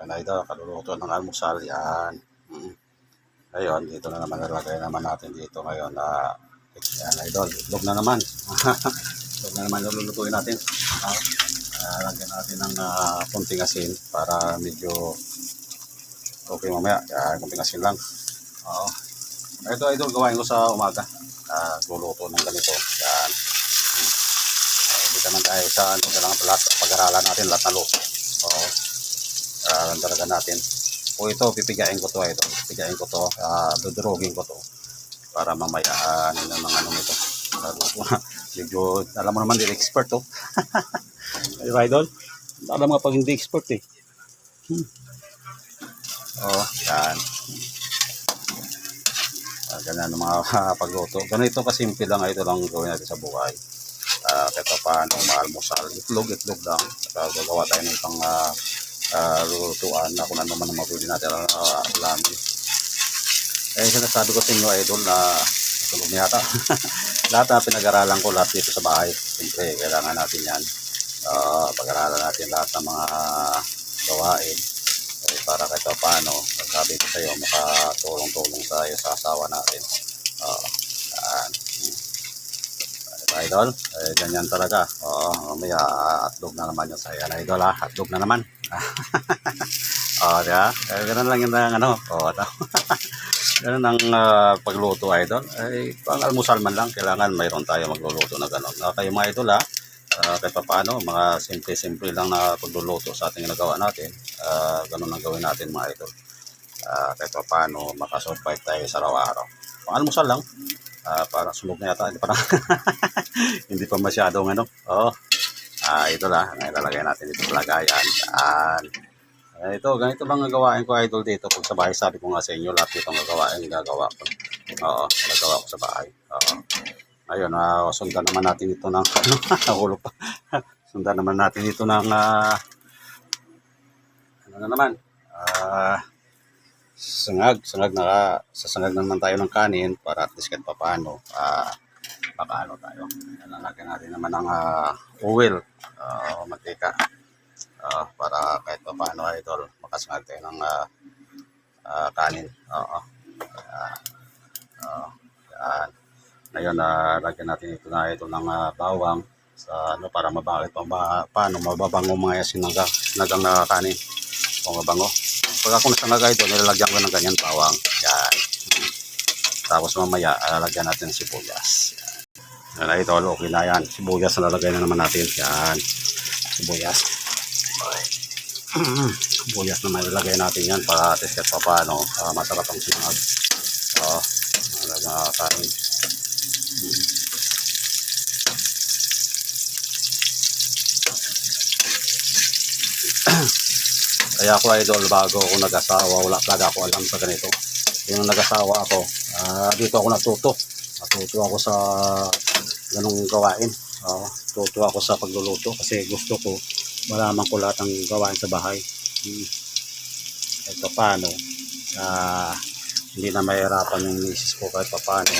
Yan idol, kaluluto ng almusal. Yan. Mm. Ngayon, dito na naman nalagay naman natin dito ngayon na yan idol, itlog na naman. itlog na naman lulutuin natin. Ah, ah, lagyan natin ng ah, konting asin para medyo okay mamaya. Yan, konting asin lang. Oo. Ito idol, gawain ko sa umaga. Ah, luluto ng ganito. Yan. Hmm. Ah, Dito naman tayo sa ano, kailangan pag-aralan natin lahat na luto. Oo. Aralan talaga natin. O ito, pipigain ko to ito. Pipigain ko to, uh, dudurugin ko to. Para mamaya, uh, ano ng mga ano na. Medyo, alam mo naman, din expert to. Ay, idol. Alam mo pag hindi expert eh. Hmm. Oh, yan. Ah, ganyan mga pagluto. Ganito kasimple lang ito lang gawin natin sa buhay. Uh, kahit pa paano, maalmusal. Itlog, itlog lang. Saka gagawa tayo ng pang uh, uh, lulutuan na kung ano man ang mapili natin ang uh, ulamin. Eh, sinasabi ko sa inyo, idol, na tulog na yata. lahat na pinag-aralan ko lahat dito sa bahay. Siyempre, kailangan natin yan. Uh, pag-aralan natin lahat ng mga gawain. Eh, para kahit pa paano, sabi ko sa iyo, makatulong-tulong tayo sa asawa natin. Uh, yan. Idol, eh, ganyan talaga. Oo, mamaya uh, atlog na naman yung saya na idol ha. Atlog na naman. oh, diba? Eh, ganun lang yung ano. Oh, ito. ganun ang uh, pagluto idol. Ay, pang almusal man lang, kailangan mayroon tayo magluluto na ganun. Uh, kayo mga idol ha, uh, kahit pa paano, mga simple-simple lang na pagluluto sa ating ginagawa natin. Uh, ganun ang gawin natin mga idol. Uh, kahit pa paano, makasurvive tayo sa araw-araw. Pang almusal lang. Uh, parang sunog na yata. Hindi pa, hindi pa masyadong ano. Oo. Oh. Ah, ito lang. Ang ilalagay natin dito sa lagayan. Yan. Ah, ito, ganito lang ang ko idol dito. Pag sa bahay, sabi ko nga sa inyo, lahat itong gawain gagawa ko. Oo, nagawa ko sa bahay. Oo. Ayun, uh, sundan naman natin ito ng, nahulog pa. sundan naman natin ito ng, uh, ano na naman, ah, uh, sangag, sangag na, na naman tayo ng kanin para at least kahit pa ah, uh, ano tayo. Lalagyan natin naman ng uh, oil, uh, mantika, uh, para kahit pa paano idol, makasangag tayo ng uh, uh, kanin. Oo. Uh, uh, yan. Ngayon, uh, lagyan natin ito na ito ng uh, bawang sa ano para mabakit pa ba, paano mababango mga sinaga, sinagang na kanin. O mabango. Pag ako nasangag ito, nilalagyan ko ng ganyan bawang. Yan. Tapos mamaya, lalagyan natin ng sibuyas. Yan. Yan ito, okay na yan. Sibuyas na lalagay na naman natin. Yan. Sibuyas. Sibuyas na may lalagay natin yan para at least pa paano uh, masarap ang sinangag. So, talaga kain. Kaya ako idol, bago ako nag-asawa, wala talaga ako alam sa ganito. Yung nag-asawa ako, uh, dito ako natuto. Natuto ako sa ganong gawain. Uh, tuto ako sa pagluluto kasi gusto ko malaman ko lahat ng gawain sa bahay. Hmm. Ito paano, uh, hindi na mahirapan yung misis ko kahit pa paano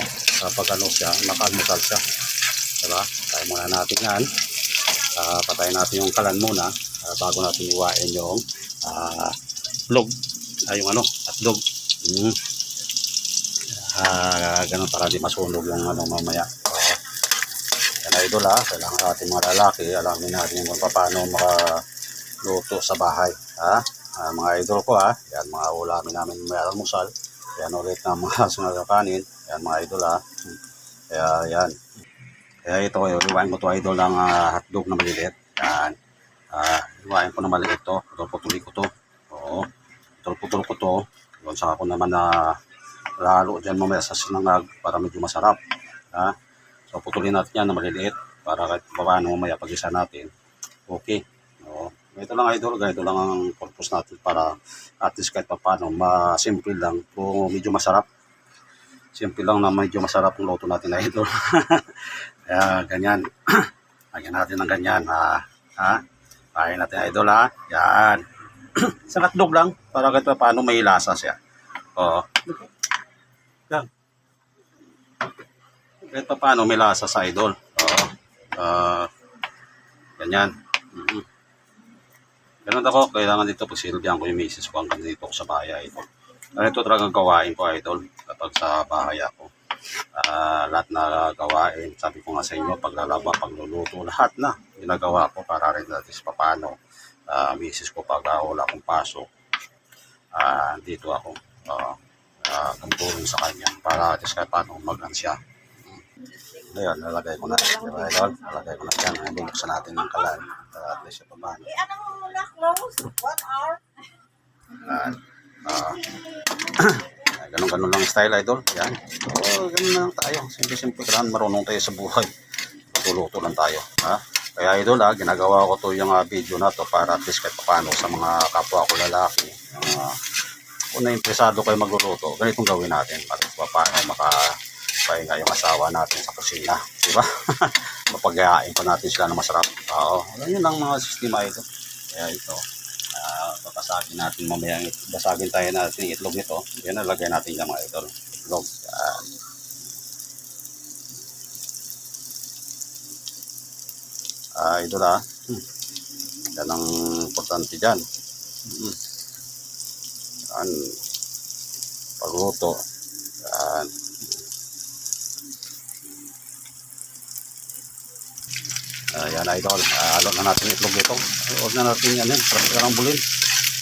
kapag ano siya, makalmusal siya. Diba? Tayo muna natin yan. Uh, patayin natin yung kalan muna uh, bago natin iwain yung uh, log. Ay, yung ano, at log. Hmm. Uh, ganun para di masunog yung ano mamaya. Uh, yan idol ha, kailangan natin mga lalaki, alamin natin kung paano makaluto sa bahay. Ha? Uh, mga idol ko ha, yan mga ulamin namin may almusal. Yan ulit na mga sunod kanin. Yan mga idol ha. Kaya yan. Kaya ito, iwain ko to idol ng uh, hotdog na maliliit. Yan. Uh, iwain ko na maliit to. Putol-putuli ko to. Oo. Putol-putol ko to. Yun, saka ko naman na lalo dyan mamaya sa sinangag para medyo masarap. Ha? So putulin natin yan na maliliit para kahit paano mamaya pag-isa natin. Okay. Oo. Ito lang idol, ganito lang ang purpose natin para at least kahit pa paano, masimple lang kung medyo masarap. Simple lang na medyo masarap ang luto natin na idol. Kaya ganyan. Lagyan natin ng ganyan. Ha? Ha? Kain natin idol ha. Yan. Sa hotdog lang para kahit pa paano may lasa siya. Oo. Yan. Kahit pa paano may lasa sa idol. Oo. Uh, ganyan. Mm -hmm. Ganun ako, kailangan dito pagsilbihan ko yung misis ko hanggang dito sa bahay ito. Ganito talagang gawain ko, idol, kapag sa bahay ako. Ah, lahat na gawain, sabi ko nga sa inyo, paglalaba, pagluluto, lahat na ginagawa ko para rin natin sa paano. Ah, misis ko pag ah, wala akong pasok, ah, dito ako. Uh, uh, sa kanya para at least kahit paano mag siya. Ngayon, nalagay ko na. Diba, idol? Nalagay ko na dyan. Bubuksan natin ng kalan. Para at least ito paano. Eh, ano mo muna close? One hour? Yan. Ah. ganun-ganun lang ang style, idol. Yan. Oo, ganun lang tayo. Simple-simple lang. Marunong tayo sa buhay. Luto-luto lang tayo. Ha? Kaya idol, ha, ginagawa ko to yung ah, video na to para at least kahit paano sa mga kapwa ko lalaki. ah, kung na-interesado kayo magluluto, ganitong gawin natin para paano makapahinga yung asawa natin sa kusina. Di ba? Mapagayain pa natin sila na masarap. Oo. Yun ang mga sistema ito. Kaya ito, Ah, babasagin natin mamaya ang basagin tayo natin yung itlog nito yan nalagay natin yung mga idol itlog yan ah idol ah hmm. yan ang importante dyan hmm. yan pagluto yan Ah, yan idol. Ah, halo na natin itlog dito. Huwag na natin yan. Sarap karambulin.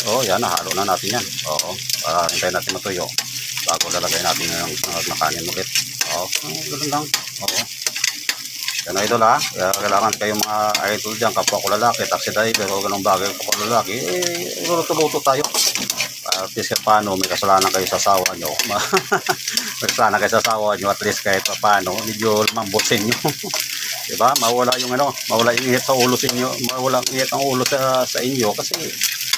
Oo, yan. Halo na natin yan. Oo. Para hintayin natin matuyo. Bago lalagay natin yung uh, nakanin ulit. Oo. Ah, ganun lang. Oo. Yan idol ha. Kailangan kayong mga idol dyan. Kapwa ko lalaki, taxi driver o ganung bagay kapwa ko lalaki. Eh, luluto-luto tayo. Uh, at least kahit paano, may kasalanan kayo sa asawa nyo. may kasalanan kayo sa asawa nyo. At least kahit pa paano, medyo lumambot sa inyo. Diba? Mawala yung ano, mawala yung init sa ulo sa inyo, mawala ang init ang ulo sa, sa inyo kasi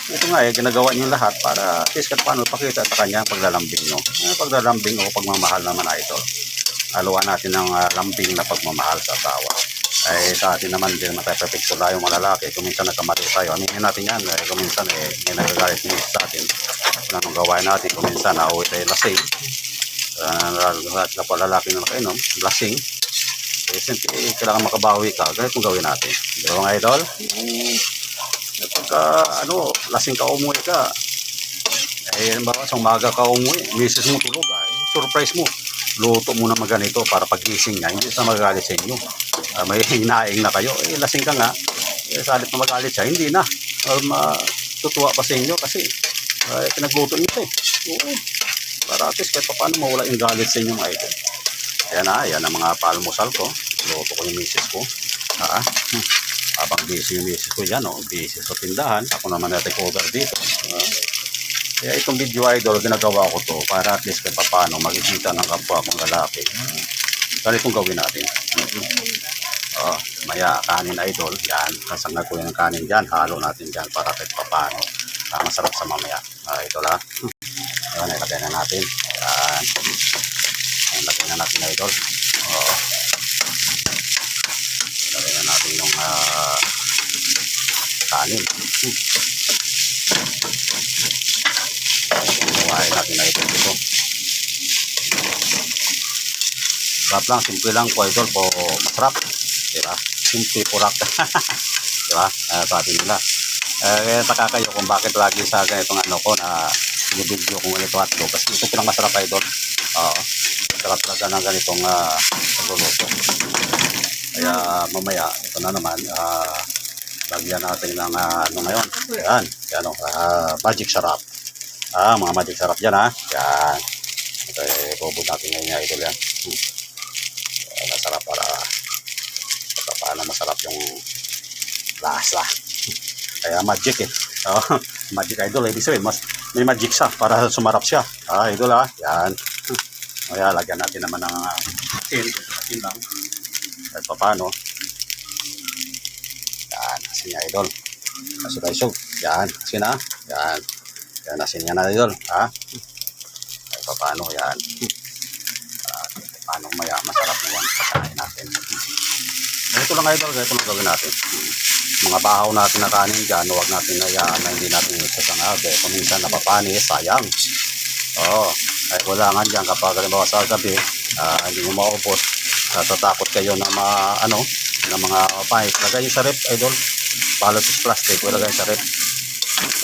ito nga eh, ginagawa niyo lahat para at least paano pakita sa kanya paglalambing nyo. Eh, paglalambing o pagmamahal naman na ito. Haluan natin ng ah, lambing na pagmamahal sa asawa. Eh, sa atin naman din matay-perfecto tayo mga lalaki. Kung minsan nagkamali tayo, aminin natin yan. Eh, kung minsan eh, nagagalit din sa atin. Kung anong gawain natin, kung minsan nauwi tayo lasing. Uh, lahat na pa lalaki na nakainom, lasing. Eh, siyempre, eh, kailangan makabawi ka. Ganito gawin natin. Di ba mga idol? Eh, pagka, ano, lasing ka umuwi ka, eh, halimbawa, sa umaga ka umuwi, misis mo tulog, ah, eh, surprise mo. Luto mo na maganito para pagising niya, hindi siya magalit sa inyo. Ah, may hinaing na kayo, eh, lasing ka nga, eh, salit na magalit siya, hindi na. Uh, matutuwa pa sa inyo kasi eh, pinagluto niyo ito eh. Oo. Para at least kahit pa paano mawala yung galit sa inyo mga idol. Ayan na, ayan ang mga palmusal ko. Luto ko yung misis ko. Ah, hmm. Habang busy yung misis ko yan, oh. busy sa tindahan. Ako naman na cover dito. Ah. Kaya itong video idol, ginagawa ko to para at least kahit paano makikita ng kapwa kong lalaki. Ah. Ganitong gawin natin. Oh, maya, kanin idol. Yan, kasangag ko yung kanin dyan. Halo natin dyan para kahit paano. Ah, masarap sa mamaya. Ah, ito lang. Ayan, ilagay na natin. Yan. Ayan, lagay na natin na idol. Oo. Lagay na natin yung ah, kanin. Hmm. Natin na idol dito. Sarap lang, simple lang po idol po masarap. Diba? Simple purak. diba? Uh, sabi nila. Eh, kaya taka kayo kung bakit lagi sa ganitong ano ko na video kung ganito at kasi ito pinang masarap idol. Oo. Sarap talaga ng ganitong uh, pagluluto. Kaya mamaya, ito na naman, ah lagyan natin ng ah, ano ngayon. Yan. Yan o. ah, magic sarap. Ah, mga magic sarap dyan ha. Yan. Ito eh, bubod natin ngayon nga idol yan. Hmm. Yan, masarap para para paano masarap yung lasa. Kaya magic eh. Oh, magic idol. Ibig sabihin, mas, may magic siya para sumarap siya. Ah, idol ha. Yan. Kaya lagyan natin naman ng uh, asin. Asin lang. Kahit pa. Yan. Asin niya idol. Asin tayo so. Yan. Asin ha. Yan. Yan. Asin niya na idol. Ha. Kahit pa. Yan. Ah, pa paano maya masarap na yan. Pagkain natin. Ganito lang idol. Ganito lang gawin natin. Mga bahaw natin na kanin dyan. Huwag natin hayaan na hindi natin isasangag. Eh, kung minsan napapanis, sayang. Oo. Ay wala nga dyan kapag halimbawa sa gabi, ah, hindi nyo maubos, natatakot kayo na ma, ano, na mga pipe. Lagay sa rep, idol. Balot sa plastic, ilagay sa rep.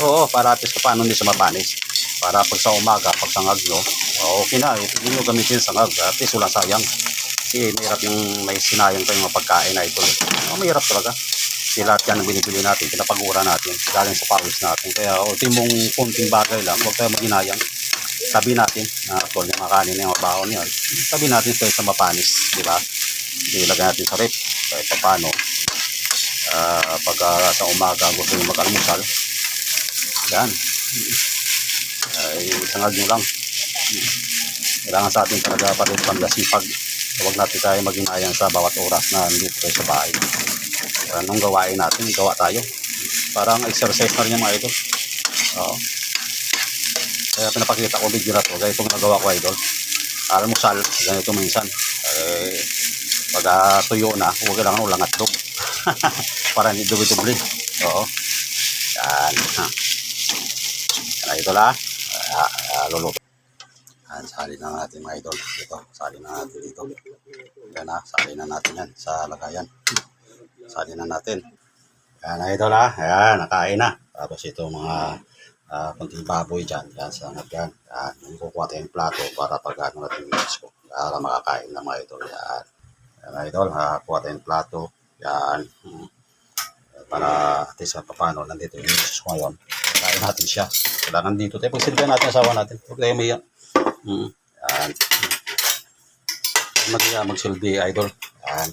Oo, para at least paano hindi siya mapanis. Para pag sa umaga, pag sangag nyo, oh, okay na. Hindi nyo gamitin sangag. At least wala sayang. Kasi mahirap yung may sinayang kayong mga pagkain na ito. Oh, mahirap talaga. Kasi lahat yan ang binibili natin, pinapagura natin, galing sa pawis natin. Kaya ultimong kunting bagay lang, huwag tayo maginayang. Sabi natin, na uh, yung mga kanin yung mga baon yan, sabi natin sa mapanis, di ba? Ilagay natin sa rep, kahit pa paano. Ah, pag ah, sa umaga gusto nyo mag-almusal, yan. Ay, sangag nyo lang. Kailangan sa atin talaga pa rin paglasipag. Huwag natin tayo maginayang sa bawat oras na nandito tayo sa bahay. Anong gawain natin, gawa tayo. Parang exercise na rin yung mga idol. Oo. Kaya pinapakita ko video na to. Ganito nagawa ko idol. Almusal, ganito minsan. Eh, pag ah, tuyo na, huwag kailangan ulang at dog. Para hindi dubi-dubli. Oo. Yan. Ha. Yan idol ha. Ah, ah, luluto. Yan, sali na natin mga idol. Dito, sali na natin dito. Yan ha, sali na natin yan sa lagayan. Sali na natin. Yan idol ha. Yan, nakain na. Tapos ito mga uh, kunting baboy dyan. Yan, sangat yan. Yan, yung kukuha tayong plato para pag ano natin yung ko. Para makakain na mga idol. Yan. Yan idol ha. Kuha tayong plato. Yan. Hmm. Para at least pa paano nandito yung ko ngayon. Kain natin siya. Kailangan dito tayo. Pagsilbihan natin asawa natin. Huwag tayo umiyak. Hmm. Yan. Mag, magsilbi idol. Yan.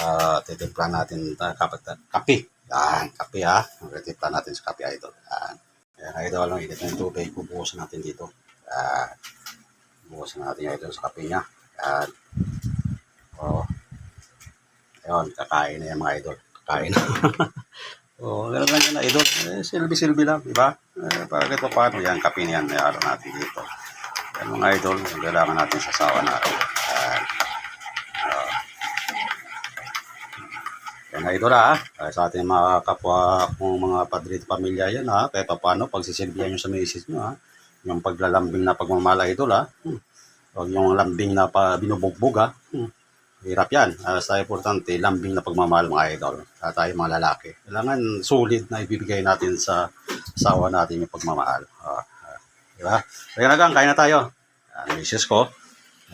Uh, titimpla natin uh, kapag kape. Yan, kape ha. Titimpla natin sa kape idol. Yan. Yan idol, ang init ng tubig. Bubuhusan natin dito. Yan. Bubuhusan natin yung idol sa kape niya. Yan. Oh. Ayun, kakain na yan mga idol. Kakain na. oh, ganun lang yan na idol. Eh, silbi-silbi lang, di ba? Eh, para kahit paano yan, kape na yan. Mayroon natin dito. Yan mga idol, ang kailangan natin sa sawa natin. Yan idol ha. Ah, Sa ating mga kapwa kung mga padre at pamilya yan ha. Kahit pa paano, pagsisilbihan nyo sa misis nyo ha. Yung paglalambing na pagmamala idol ha. Hmm. Yung lambing na pa binubugbog ha. Hmm. Hirap yan. Uh, sa importante, lambing na pagmamahal mga idol. Uh, tayo mga lalaki. Kailangan solid na ibibigay natin sa asawa natin yung pagmamahal. Uh, uh, di ba? Kaya na gang, kain na tayo. Yan, misis ko.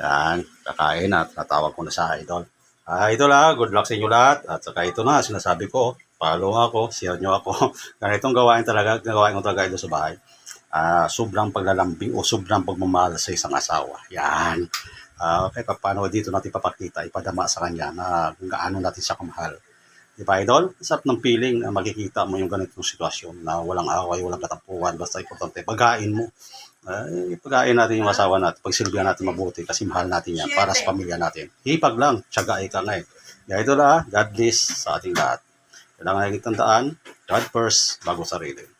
Yan, kakain na. Tatawag ko na sa idol. Ah, idol ha, good luck sa inyo lahat. At saka ito na, sinasabi ko, follow ako, share nyo ako. Ganitong gawain talaga, gawain ko talaga ito sa bahay. Ah, sobrang paglalambing o sobrang pagmamahal sa isang asawa. Yan. Ah, okay, paano dito natin papakita, ipadama sa kanya na kung gaano natin siya kamahal. Di ba, idol? Sarap ng feeling na makikita mo yung ganitong sitwasyon na walang away, walang katampuan, basta importante, pagain mo. Uh, ipagain natin yung asawa natin, pagsilbihan natin mabuti kasi mahal natin yan para sa pamilya natin. Hipag lang, tsaga ka nga eh. Kaya ito na, God bless sa ating lahat. Kailangan natin tandaan, God first, bago sarili.